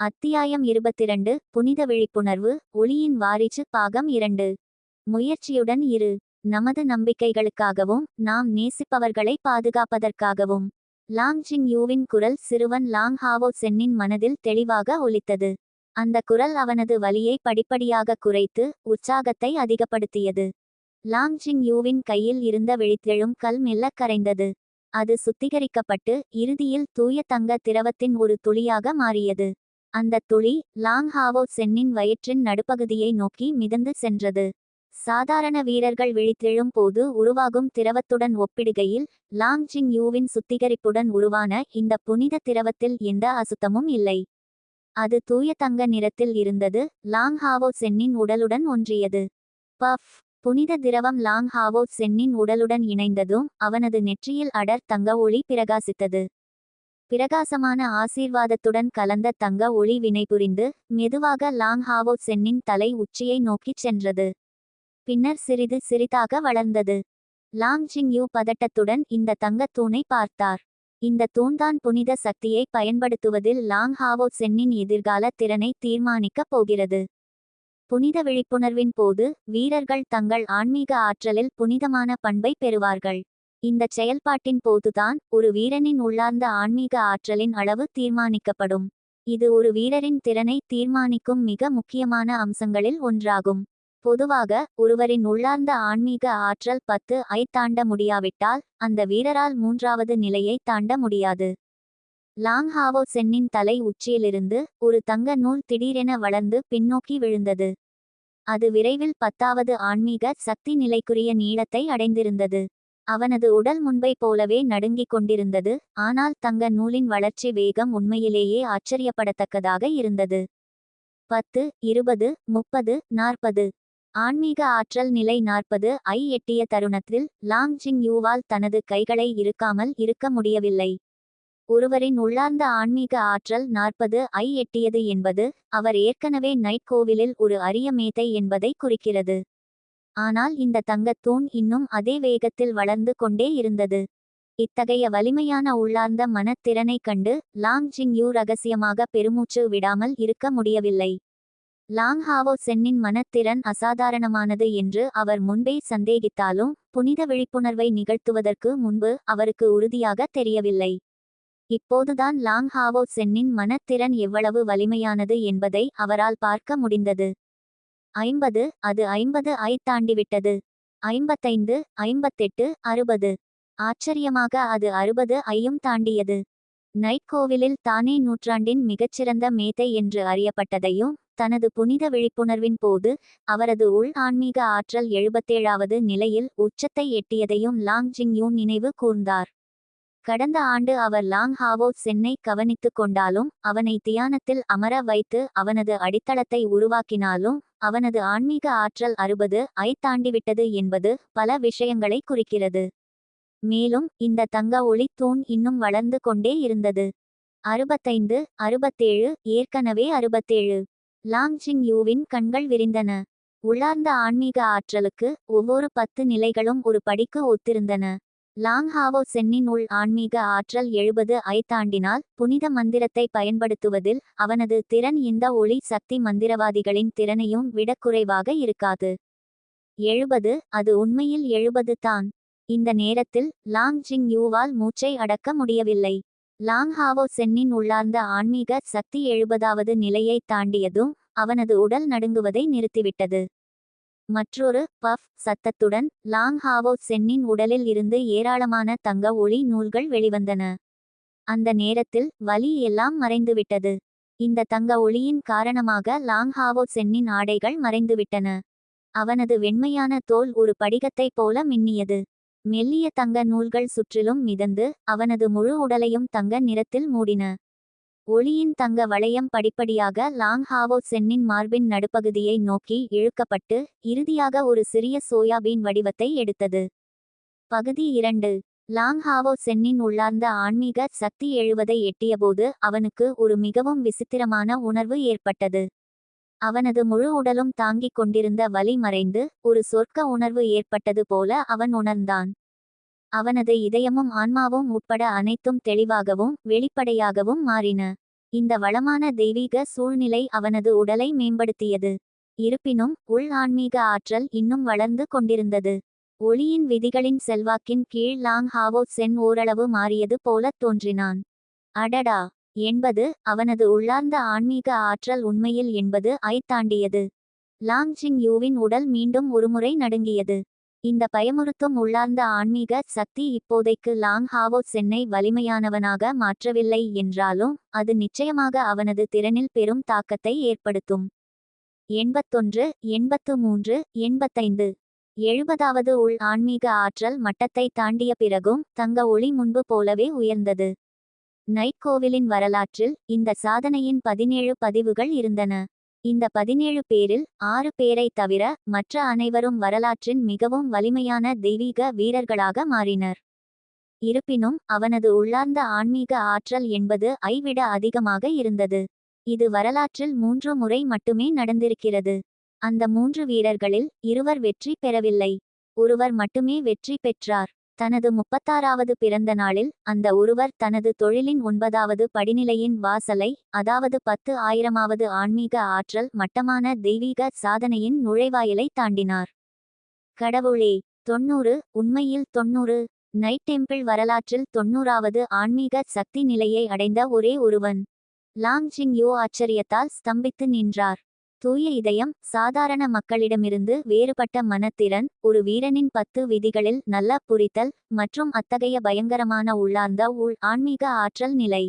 அத்தியாயம் இருபத்திரண்டு புனித விழிப்புணர்வு ஒளியின் வாரிச்சு பாகம் இரண்டு. முயற்சியுடன் இரு. நமது நம்பிக்கைகளுக்காகவும் நாம் நேசிப்பவர்களை பாதுகாப்பதற்காகவும். லாங் ஜிங் யூவின் குரல் சிறுவன் லாங் ஹாவோ சென்னின் மனதில் தெளிவாக ஒலித்தது. அந்த குரல் அவனது வலியை படிப்படியாக குறைத்து உற்சாகத்தை அதிகப்படுத்தியது. லாங் ஜிங் யூவின் கையில் இருந்த விழித்தெழும் கல் மெல்லக் கரைந்தது. அது சுத்திகரிக்கப்பட்டு இறுதியில் தூய தங்க திரவத்தின் ஒரு துளியாக மாறியது. அந்த துளி லாங் ஹாவோ சென்னின் வயிற்றின் நடுப்பகுதியை நோக்கி மிதந்து சென்றது. சாதாரண வீரர்கள் விழித்தெழும் போது உருவாகும் திரவத்துடன் ஒப்பிடுகையில் லாங் ஜிங் யூவின் சுத்திகரிப்புடன் உருவான இந்த புனித திரவத்தில் எந்த அசுத்தமும் இல்லை. அது தூய தங்க நிறத்தில் இருந்தது லாங் ஹாவோ சென்னின் உடலுடன் ஒன்றியது. பஃப்! புனித திரவம் லாங் ஹாவோ சென்னின் உடலுடன் இணைந்ததும் அவனது நெற்றியில் அடர் தங்க ஒளி பிரகாசித்தது. பிரகாசமான ஆசீர்வாதத்துடன் கலந்த தங்க ஒளி வினைபுரிந்து மெதுவாக லாங் ஹாவோ சென்னின் தலை உச்சியை நோக்கிச் சென்றது. பின்னர் சிறிது சிறிதாக வளர்ந்தது. லாங் ஜிங் யூ பதட்டத்துடன் இந்த தங்கத் தூணை பார்த்தார். இந்த தூண்தான் புனித சக்தியை பயன்படுத்துவதில் லாங் ஹாவோ சென்னின் எதிர்கால திறனை தீர்மானிக்கப் போகிறது. புனித விழிப்புணர்வின் போது வீரர்கள் தங்கள் ஆன்மீக ஆற்றலில் புனிதமான பண்பை பெறுவார்கள். இந்த செயல்பாட்டின் போதுதான் ஒரு வீரனின் உள்ளார்ந்த ஆன்மீக ஆற்றலின் அளவு தீர்மானிக்கப்படும். இது ஒரு வீரரின் திறனை தீர்மானிக்கும் மிக முக்கியமான அம்சங்களில் ஒன்றாகும். பொதுவாக ஒருவரின் உள்ளார்ந்த ஆன்மீக ஆற்றல் பத்து ஐ தாண்ட முடியாவிட்டால் அந்த வீரரால் மூன்றாவது நிலையை தாண்ட முடியாது. லாங் ஹாவோ சென்னின் தலை உச்சியிலிருந்து ஒரு தங்க நூல் திடீரென வளர்ந்து பின்னோக்கி விழுந்தது. அது விரைவில் பத்தாவது ஆன்மீக சக்தி நிலைக்குரிய நீளத்தை அடைந்திருந்தது. அவனது உடல் முன்பை போலவே நடுங்கிக் கொண்டிருந்தது ஆனால் தங்க நூலின் வளர்ச்சி வேகம் உண்மையிலேயே ஆச்சரியப்படத்தக்கதாக இருந்தது. பத்து இருபது முப்பது நாற்பது. ஆன்மீக ஆற்றல் நிலை நாற்பது. ஐ எட்டிய தருணத்தில் லாங் ஜிங் யூவால் தனது கைகளை இருக்காமல் இருக்க முடியவில்லை. ஒருவரின் உள்ளார்ந்த ஆன்மீக ஆற்றல் நாற்பது. ஐ எட்டியது என்பது அவர் ஏற்கனவே நைட் கோவிலில் ஒரு அரிய மேதை என்பதை குறிக்கிறது. ஆனால் இந்த தங்கத் தூண் இன்னும் அதே வேகத்தில் வளர்ந்து கொண்டே இருந்தது. இத்தகைய வலிமையான உள்ளார்ந்த மனத்திறனைக் கண்டு லாங் ஜிங் யூ ரகசியமாக பெருமூச்சு விடாமல் இருக்க முடியவில்லை. லாங் ஹாவோ சென்னின் மனத்திறன் அசாதாரணமானது என்று அவர் முன்பே சந்தேகித்தாலும் புனித விழிப்புணர்வை நிகழ்த்துவதற்கு முன்பு அவருக்கு உறுதியாக தெரியவில்லை. இப்போதுதான் லாங் ஹாவோ சென்னின் மனத்திறன் எவ்வளவு வலிமையானது என்பதை அவரால் பார்க்க முடிந்தது. ஐம்பது அது ஐம்பது ஐ தாண்டிவிட்டது. ஐம்பத்தைந்து ஐம்பத்தெட்டு அறுபது. ஆச்சரியமாக அது அறுபது ஐயும் தாண்டியது. நைட் கோவிலில் தானே நூற்றாண்டின் மிகச்சிறந்த மேதை என்று அறியப்பட்டதையும் தனது புனித விழிப்புணர்வின் போது அவரது உள் ஆன்மீக ஆற்றல் எழுபத்தேழாவது நிலையில் உச்சத்தை எட்டியதையும் லாங் ஜிங் யூன் நினைவு கூர்ந்தார். கடந்த ஆண்டு அவர் லாங் ஹாவோ சென்னை கவனித்து கொண்டாலும் அவனை தியானத்தில் அமர வைத்து அவனது அடித்தளத்தை உருவாக்கினாலும் அவனது ஆன்மீக ஆற்றல் அறுபது ஐ தாண்டிவிட்டது என்பது பல விஷயங்களை குறிக்கிறது. மேலும் இந்த தங்க ஒளி தூண் இன்னும் வளர்ந்து கொண்டே இருந்தது. அறுபத்தைந்து அறுபத்தேழு ஏற்கனவே அறுபத்தேழு. லாங் ஜிங் யூவின் கண்கள் விரிந்தன. உள்ளார்ந்த ஆன்மீக ஆற்றலுக்கு ஒவ்வொரு பத்து நிலைகளும் ஒரு படிக்கு ஒத்திருந்தன. லாங்ஹாவோ சென்னின் உள் ஆன்மீக ஆற்றல் எழுபது ஐ தாண்டினால் புனித மந்திரத்தை பயன்படுத்துவதில் அவனது திறன் இந்த ஒளி சக்தி மந்திரவாதிகளின் திறனையும் விட குறைவாக இருக்காது. எழுபது அது உண்மையில் எழுபது தான். இந்த நேரத்தில் லாங் ஜிங் யூவால் மூச்சை அடக்க முடியவில்லை. லாங் ஹாவோ சென்னின் உள்ளார்ந்த ஆன்மீக சக்தி எழுபதாவது நிலையை தாண்டியதும் அவனது உடல் நடுங்குவதை நிறுத்திவிட்டது. மற்றொரு பஃப் சத்தத்துடன் லாங் ஹாவோ சென்னின் உடலில் இருந்து ஏராளமான தங்க ஒளி நூல்கள் வெளிவந்தன. அந்த நேரத்தில் வலி எல்லாம் மறைந்துவிட்டது. இந்த தங்க ஒளியின் காரணமாக லாங் ஹாவோ சென்னின் ஆடைகள் மறைந்துவிட்டன. அவனது வெண்மையான தோல் ஒரு படிகத்தைப் போல மின்னியது. மெல்லிய தங்க நூல்கள் சுற்றிலும் மிதந்து அவனது முழு உடலையும் தங்க நிறத்தில் மூடின. ஒளியின் தங்க வளையம் படிப்படியாக லாங் ஹாவோ சென்னின் மார்பின் நடுப்பகுதியை நோக்கி இழுக்கப்பட்டு இறுதியாக ஒரு சிறிய சோயாபீன் வடிவத்தை எடுத்தது. பகுதி இரண்டு. லாங் ஹாவோ சென்னின் உள்ளார்ந்த ஆன்மீக சக்தி எழுவதை எட்டியபோது அவனுக்கு ஒரு மிகவும் விசித்திரமான உணர்வு ஏற்பட்டது. அவனது முழு உடலும் தாங்கிக் கொண்டிருந்த வலி மறைந்து ஒரு சொர்க்க உணர்வு ஏற்பட்டது போல அவன் உணர்ந்தான். அவனது இதயமும் ஆன்மாவும் உட்பட அனைத்தும் தெளிவாகவும் வெளிப்படையாகவும் மாறின. இந்த வளமான தெய்வீக சூழ்நிலை அவனது உடலை மேம்படுத்தியது. இருப்பினும் உள் ஆன்மீக ஆற்றல் இன்னும் வளர்ந்து கொண்டிருந்தது. ஒளியின் விதிகளின் செல்வாக்கின் கீழ் லாங் ஹாவோ சென் ஓரளவு மாறியது போலத் தோன்றினான். அடடா! என்பது அவனது உள்ளார்ந்த ஆன்மீக ஆற்றல் உண்மையில் என்பது ஐ தாண்டியது லாங் ஜிங் யூவின் உடல் மீண்டும் ஒருமுறை நடுங்கியது. இந்த பயமுறுத்தும் உள்ளார்ந்த ஆன்மீக சக்தி இப்போதைக்கு லாங் ஹாவோ சென்னை வலிமையானவனாக மாற்றவில்லை என்றாலும் அது நிச்சயமாக அவனது திறனில் பெரும் தாக்கத்தை ஏற்படுத்தும். எண்பத்தொன்று எண்பத்து மூன்று எண்பத்தைந்து. எழுபதாவது உள் ஆன்மீக ஆற்றல் மட்டத்தை தாண்டிய பிறகும் தங்க ஒளி முன்பு போலவே உயர்ந்தது. நைட் கோவிலின் வரலாற்றில் இந்த சாதனையின் பதினேழு பதிவுகள் இருந்தன. இந்த பதினேழு பேரில் ஆறு பேரை தவிர மற்ற அனைவரும் வரலாற்றின் மிகவும் வலிமையான தெய்வீக வீரர்களாக மாறினர். இருப்பினும் அவனது உள்ளார்ந்த ஆன்மீக ஆற்றல் என்பது ஐவிட அதிகமாக இருந்தது. இது வரலாற்றில் மூன்று முறை மட்டுமே நடந்திருக்கிறது. அந்த மூன்று வீரர்களில் இருவர் வெற்றி பெறவில்லை. ஒருவர் மட்டுமே வெற்றி பெற்றார். தனது முப்பத்தாறாவது பிறந்த நாளில் அந்த ஒருவர் தனது தொழிலின் ஒன்பதாவது படிநிலையின் வாசலை அதாவது பத்து ஆயிரமாவது ஆன்மீக ஆற்றல் மட்டமான தெய்வீக சாதனையின் நுழைவாயிலை தாண்டினார். கடவுளே தொன்னூறு உண்மையில் தொன்னூறு நைட் டெம்பிள் வரலாற்றில் தொன்னூறாவது ஆன்மீக சக்தி நிலையை அடைந்த ஒரே ஒருவன். லாங் ஜிங் யோ ஆச்சரியத்தால் ஸ்தம்பித்து நின்றார். தூய இதயம் சாதாரண மக்களிடமிருந்து வேறுபட்ட மனத்திறன் ஒரு வீரனின் பத்து விதிகளில் நல்ல புரித்தல் மற்றும் அத்தகைய பயங்கரமான உள்ளார்ந்த உள் ஆன்மீக ஆற்றல் நிலை.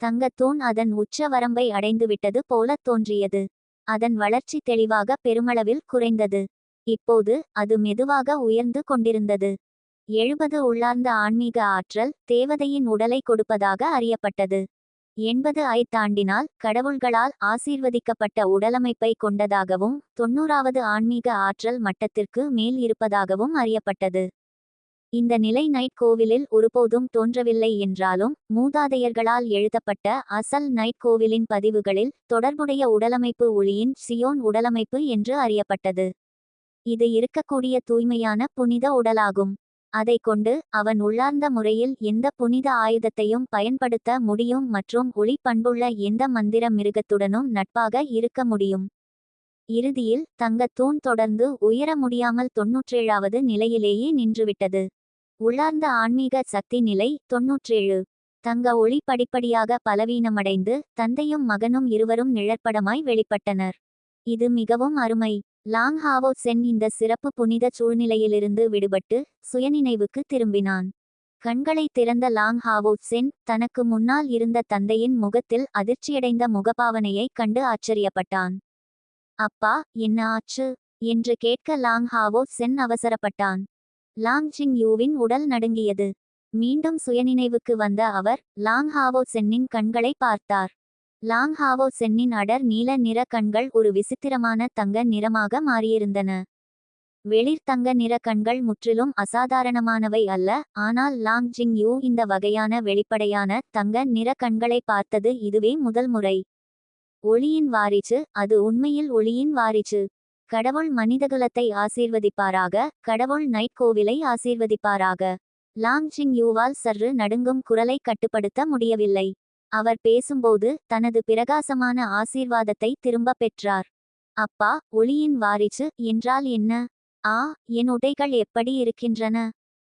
தங்கத்தூண் அதன் உச்ச வரம்பை அடைந்துவிட்டது போல தோன்றியது. அதன் வளர்ச்சி தெளிவாக பெருமளவில் குறைந்தது. இப்போது அது மெதுவாக உயர்ந்து கொண்டிருந்தது. எழுபது உள்ளார்ந்த ஆன்மீக ஆற்றல் தேவதையின் உடலை கொடுப்பதாக அறியப்பட்டது. எண்பது ஐ தாண்டினால் கடவுள்களால் ஆசீர்வதிக்கப்பட்ட உடலமைப்பை கொண்டதாகவும் தொன்னூறாவது ஆன்மீக ஆற்றல் மட்டத்திற்கு மேல் இருப்பதாகவும் அறியப்பட்டது. இந்த நிலை நைட் கோவிலில் ஒருபோதும் தோன்றவில்லை என்றாலும் மூதாதையர்களால் எழுதப்பட்ட அசல் நைட் கோவிலின் பதிவுகளில் தொடர்புடைய உடலமைப்பு ஒளியின் சியோன் உடலமைப்பு என்று அறியப்பட்டது. இது இருக்கக்கூடிய தூய்மையான புனித உடலாகும். அதை கொண்டு அவன் உள்ளார்ந்த முறையில் எந்த புனித ஆயுதத்தையும் பயன்படுத்த முடியும் மற்றும் ஒளி பண்புள்ள எந்த மந்திர மிருகத்துடனும் நட்பாக இருக்க முடியும். இறுதியில் தங்கத்தூண் தொடர்ந்து உயர முடியாமல் தொன்னூற்றேழாவது நிலையிலேயே நின்றுவிட்டது. உள்ளார்ந்த ஆன்மீக சக்தி நிலை தொன்னூற்றேழு. தங்க ஒளி படிப்படியாக பலவீனமடைந்து தந்தையும் மகனும் இருவரும் நிழற்படமாய் வெளிப்பட்டனர். இது மிகவும் அருமை. லாங் ஹாவோ சென் இந்த சிறப்பு புனித சூழ்நிலையிலிருந்து விடுபட்டு சுயநினைவுக்கு திரும்பினான். கண்களை திறந்த லாங் ஹாவோ சென் தனக்கு முன்னால் இருந்த தந்தையின் முகத்தில் அதிர்ச்சியடைந்த முகபாவனையை கண்டு ஆச்சரியப்பட்டான். அப்பா என்ன ஆச்சு என்று கேட்க லாங் ஹாவோ சென் அவசரப்பட்டான். லாங் ஜிங் யூவின் உடல் நடுங்கியது. மீண்டும் சுயநினைவுக்கு வந்த அவர் லாங் ஹாவோ சென்னின் கண்களை பார்த்தார். லாங் ஹாவோ சென்னின் அடர் நீல நிற கண்கள் ஒரு விசித்திரமான தங்க நிறமாக மாறியிருந்தன. வெளிர் தங்க நிற கண்கள் முற்றிலும் அசாதாரணமானவை அல்ல ஆனால் லாங் ஜிங் யூ இந்த வகையான வெளிப்படையான தங்க நிற கண்களை பார்த்தது இதுவே முதல் முறை. ஒளியின் வாரிச்சு அது உண்மையில் ஒளியின் வாரிச்சு கடவுள் மனிதகுலத்தை ஆசீர்வதிப்பாராக கடவுள் நைட் கோவிலை ஆசீர்வதிப்பாராக. லாங் ஜிங் யூவால் சற்று நடுங்கும் குரலை கட்டுப்படுத்த முடியவில்லை. அவர் பேசும்போது தனது பிரகாசமான ஆசீர்வாதத்தை திரும்பப் பெற்றார். அப்பா ஒளியின் வாரிசு என்றால் என்ன? ஆ என் உடைகள் எப்படி இருக்கின்றன?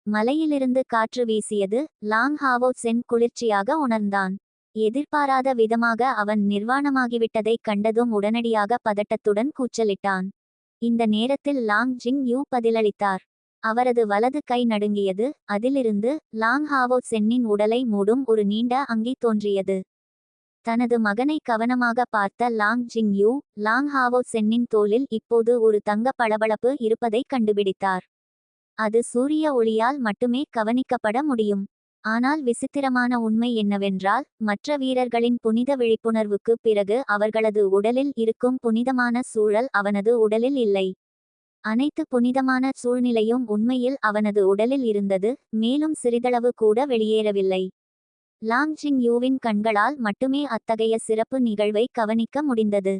மலையிலிருந்து காற்று வீசியது லாங் ஹாவோ சென் குளிர்ச்சியாக உணர்ந்தான். எதிர்பாராத விதமாக அவன் நிர்வாணமாகிவிட்டதைக் கண்டதும் உடனடியாக பதட்டத்துடன் கூச்சலிட்டான். இந்த நேரத்தில் லாங் ஜிங் யூ பதிலளித்தார். அவரது வலது கை நடுங்கியது அதிலிருந்து லாங் ஹாவோ சென்னின் உடலை மூடும் ஒரு நீண்ட அங்கி தோன்றியது. தனது மகனை கவனமாக பார்த்த லாங் ஜிங் யூ லாங் ஹாவோ சென்னின் தோலில் இப்போது ஒரு தங்க பளபளப்பு இருப்பதை கண்டுபிடித்தார். அது சூரிய ஒளியால் மட்டுமே கவனிக்கப்பட முடியும். ஆனால் விசித்திரமான உண்மை என்னவென்றால் மற்ற வீரர்களின் புனித விழிப்புணர்வுக்கு பிறகு அவர்களது உடலில் இருக்கும் புனிதமான சூழல் அவனது உடலில் இல்லை. அனைத்து புனிதமான சூழ்நிலையும் உண்மையில் அவனது உடலில் இருந்தது மேலும் சிறிதளவு கூட வெளியேறவில்லை. லாங் ஜிங் யூவின் கண்களால் மட்டுமே அத்தகைய சிறப்பு நிகழ்வை கவனிக்க முடிந்தது.